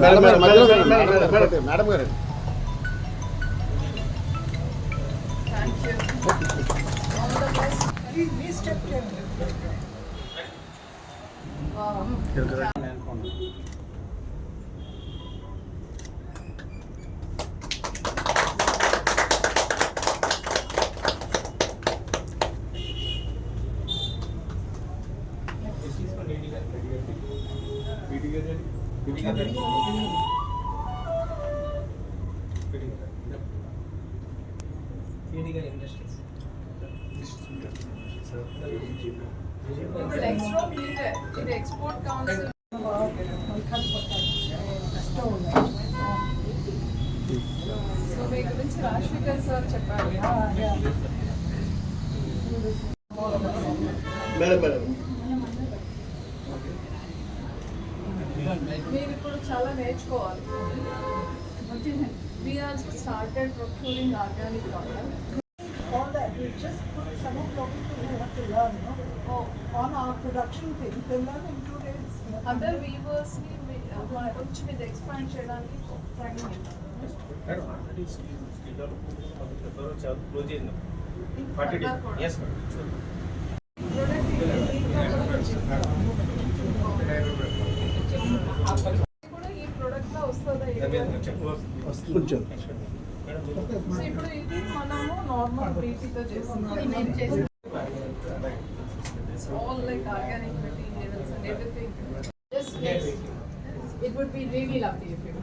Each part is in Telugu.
మేడం గారు మధ్యలో రండి, మేడం ఇప్పుడు ఇది ఎక్స్పోర్ట్ కౌన్సిల్ సో మీ గురించి రాజశేఖర్ సార్ చెప్పారు మేడం మేడం మీరు ఇప్పుడు చాలా నేర్చుకోవాలి We also started procuring organic cotton. all that. We just put some of what we have to learn no? Oh, on our production thing. They learn in two days. other weavers ని మీ- మన కొంచెం ఇది ఎక్స్పాండ్ చేయడానికి ట్రైనింగ్ ఇద్దాం madam already skill skill development ఫిబ్రవరి చాలా క్లోజ్ అయింది ఫార్టీ డేస్ ఎస్ మేడం కొంచెం సో ఇప్పుడు ఇది మనము నార్మల్ బ్రీతితో చేస్తున్నాం all like organic materials and everything Yes, yes. It would be really lovely if you could.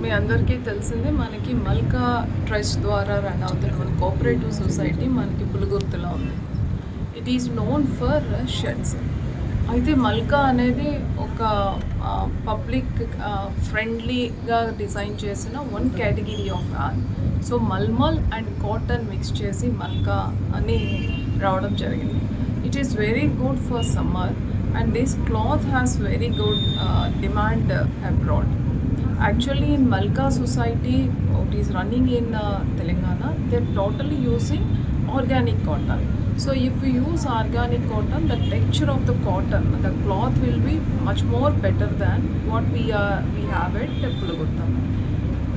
మీ అందరికీ తెలిసిందే మనకి మల్కా ట్రస్ట్ ద్వారా రన్ అవుతున్న మన కోఆపరేటివ్ సొసైటీ మనకి పులుగుర్తులో ఉంది. It is known for shades అయితే మల్కా అనేది ఒక పబ్లిక్ ఫ్రెండ్లీగా డిజైన్ చేసిన one category of an so malmal and cotton mix చేసి మల్కా అని రావడం జరిగింది. It is very good for summer and this cloth has very good demand abroad actually in Malka society what is running in uh, Telangana they're totally using organic cotton. So if we use organic cotton the texture of the cotton the cloth will be much more better than what we are we have at Pulagutta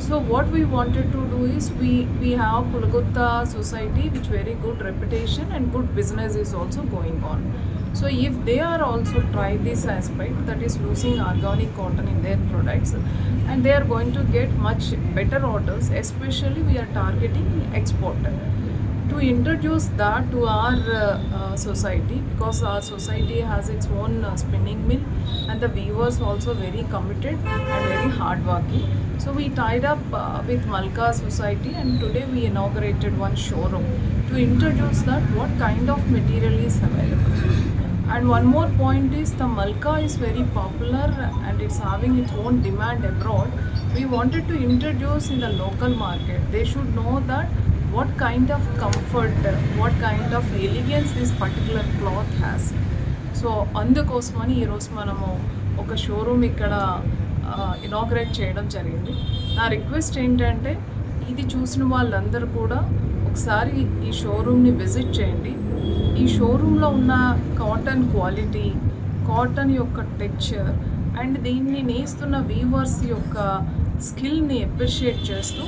so what we wanted to do is we we have Pulagutta society which very good reputation and good business is also going on so if they are also try this aspect that is using organic cotton in their products and they are going to get much better orders especially we are targeting export. To introduce that to our uh, uh, society because our society has its own uh, spinning mill and the weavers also very committed and very hardworking. So we tied up uh, with malka society and today we inaugurated one showroom to introduce that what kind of material is available and one more point is the Malka is very popular and it's having its own demand abroad we wanted to introduce in the local market they should know that what kind of comfort what kind of elegance this particular cloth has so అందుకోసమని ఈరోజు మనము ఒక షోరూమ్ ఇక్కడ ఇనాగ్రేట్ చేయడం జరిగింది. నా రిక్వెస్ట్ ఏంటంటే ఇది చూసిన వాళ్ళందరూ కూడా ఒకసారి ఈ షోరూమ్ని విజిట్ చేయండి. ఈ షోరూంలో ఉన్న కాటన్ క్వాలిటీ కాటన్ యొక్క టెక్చర్ అండ్ దీన్ని నేస్తున్న వీవర్స్ యొక్క స్కిల్ని అప్రిషియేట్ చేస్తూ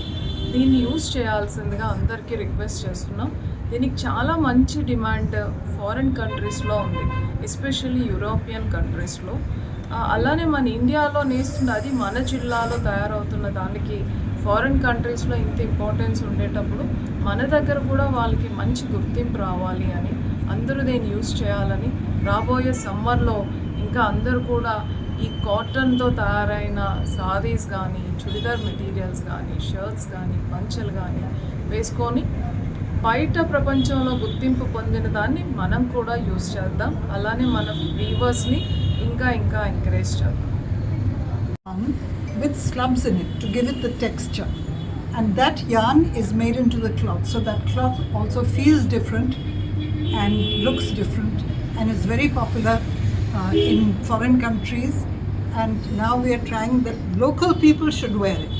దీన్ని యూజ్ చేయాల్సిందిగా అందరికీ రిక్వెస్ట్ చేస్తున్నాం. దీనికి చాలా మంచి డిమాండ్ ఫారిన్ కంట్రీస్లో ఉంది ఎస్పెషల్లీ యూరోపియన్ కంట్రీస్లో అలానే మన ఇండియాలో నేస్తున్న అది మన జిల్లాలో తయారవుతున్న దానికి ఫారిన్ కంట్రీస్లో ఇంత ఇంపార్టెన్స్ ఉండేటప్పుడు మన దగ్గర కూడా వాళ్ళకి మంచి గుర్తింపు రావాలి అని అందరూ దీన్ని యూజ్ చేయాలని రాబోయే సమ్మర్లో ఇంకా అందరూ కూడా ఈ కాటన్తో తయారైన సారీస్ కానీ చుడిదార్ మెటీరియల్స్ కానీ షర్ట్స్ కానీ పంచలు కానీ వేసుకొని బయట ప్రపంచంలో గుర్తింపు పొందిన దాన్ని మనం కూడా యూస్ చేద్దాం. అలానే మన వీవర్స్ని ఇంకా ఇంకా ఎంకరేజ్ చేద్దాం. Um, with slubs in it to give it the texture. And that yarn is made into the cloth. So that cloth also feels different and looks different and is very popular uh, in foreign countries. And now we are trying that local people should wear it.